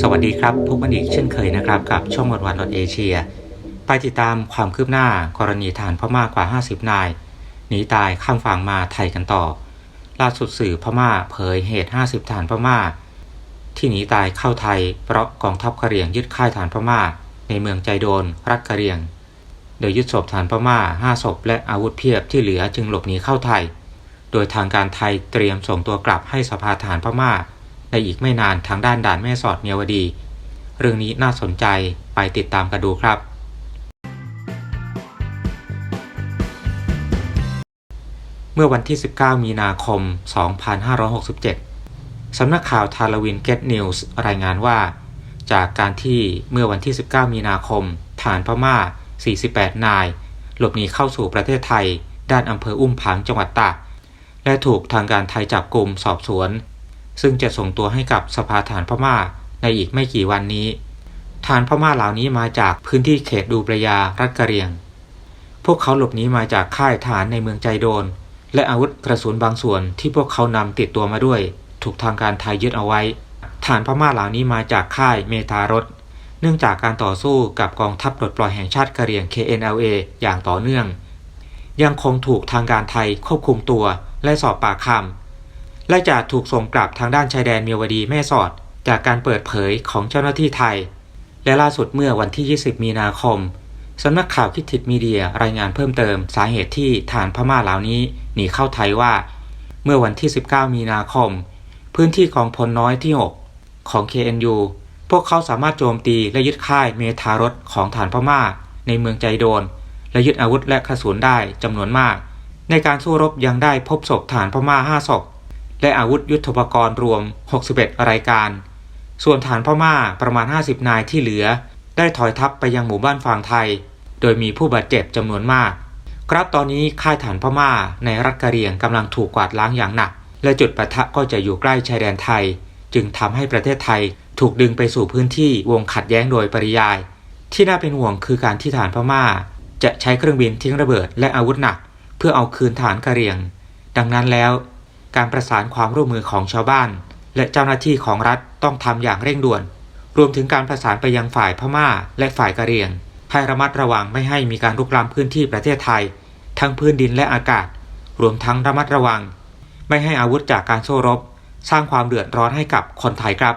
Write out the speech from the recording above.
สวัสดีครับพบกันอีกเช่นเคยนะครับ กับช่องวันวันดอทเอเชีย ไปติดตามความคืบหน้ากรณีฐานพม่ากว่า 50 นายหนีตายข้ามฝั่งมาไทยกันต่อ ล่าสุดสื่อพม่าเผยเหตุ 50 ฐานพม่า ที่หนีตายเข้าไทย เพราะกองทัพกะเหรี่ยงยึดค่ายฐานพม่า ในเมืองใจโดน รัฐกะเหรี่ยง โดยยึดศพฐานพม่า 5 ศพและอาวุธเพียบที่เหลือจึงหลบหนีเข้าไทย ดยทางการไทยเตรียมส่งตัวกลับให้สภาทหารพม่า ในอีกไม่นานทางด้านด่านแม่สอดเมียวดี เรื่องนี้น่าสนใจไปติดตามกันดูครับ เมื่อวันที่ 19 มีนาคม 2567 สำนักข่าวทาราวินเกตนิวส์รายงานว่า จากการที่เมื่อวันที่ 19 มีนาคมฐานพม่า 48 นาย หลบหนีเข้าสู่ประเทศไทย ด้านอำเภออุ้มผางจังหวัดตาก และถูกทางการไทยจับกลุ่มสอบสวน ซึ่งจะส่งตัวให้กับสภาฐานพม่าในอีกไม่กี่วันนี้ ฐานพม่าเหล่านี้มาจากพื้นที่เขตดูปรยารัฐกะเรียง พวกเขาหลบหนีมาจากค่ายฐานในเมืองใจโดน และอาวุธกระสุนบางส่วนที่พวกเขานำติดตัวมาด้วย ถูกทางการไทยยึดเอาไว้ ฐานพม่าเหล่านี้มาจากค่ายเมทารถเนื่องจากการต่อสู้กับกองทัพปลดปล่อยแห่งชาติกะเรียง KNLA อย่างต่อเนื่อง ยังคงถูกทางการไทยควบคุมตัวและสอบปากคำและจะถูกส่งกลับทางด้านชายแดนเมียวดีแม่สอด จากการเปิดเผยของเจ้าหน้าที่ไทย และล่าสุดเมื่อวันที่ 20 มีนาคมสำนักข่าวคิดทิดมีเดียรายงานเพิ่มเติมสาเหตุที่ฐานพม่าเหล่านี้หนีเข้าไทยว่า เมื่อวันที่ 19 มีนาคม พื้นที่ของพลน้อยที่ 6 ของ KNU พวกเขาสามารถโจมตีและยึดค่ายเมทารถของฐานพม่าในเมืองใจโดน และยึดอาวุธและกระสุนได้จำนวนมาก ในการสู้รบยังได้พบศพฐานพม่า 5 ศพ และอาวุธยุทโธปกรณ์รวม 61 รายการ ส่วนฐานพม่าประมาณ 50 นายที่เหลือ ได้ถอยทัพไปยังหมู่บ้านฝั่งไทย โดยมีผู้บาดเจ็บจำนวนมาก ครับตอนนี้ค่ายฐานพม่าในรัฐกะเหรี่ยงกำลังถูกกวาดล้างอย่างหนัก และจุดปะทะก็จะอยู่ใกล้ชายแดนไทย จึงทำให้ประเทศไทยถูกดึงไปสู่พื้นที่วงขัดแย้งโดยปริยาย ที่น่าเป็นห่วงคือการที่ฐานพม่า จะใช้เครื่องบินทิ้งระเบิดและอาวุธหนัก เพื่อเอาคืนฐานกะเหรี่ยง ดังนั้นแล้ว การประสานความร่วมมือของชาวบ้าน และเจ้าหน้าที่ของรัฐต้องทำอย่างเร่งด่วน รวมถึงการประสานไปยังฝ่ายพม่าและฝ่ายกะเหรี่ยง ให้ระมัดระวังไม่ให้มีการลุกล้ำพื้นที่ประเทศไทย ทั้งพื้นดินและอากาศ รวมทั้งระมัดระวัง ไม่ให้อาวุธจากการโซ่รบ สร้างความเดือดร้อนให้กับคนไทยครับ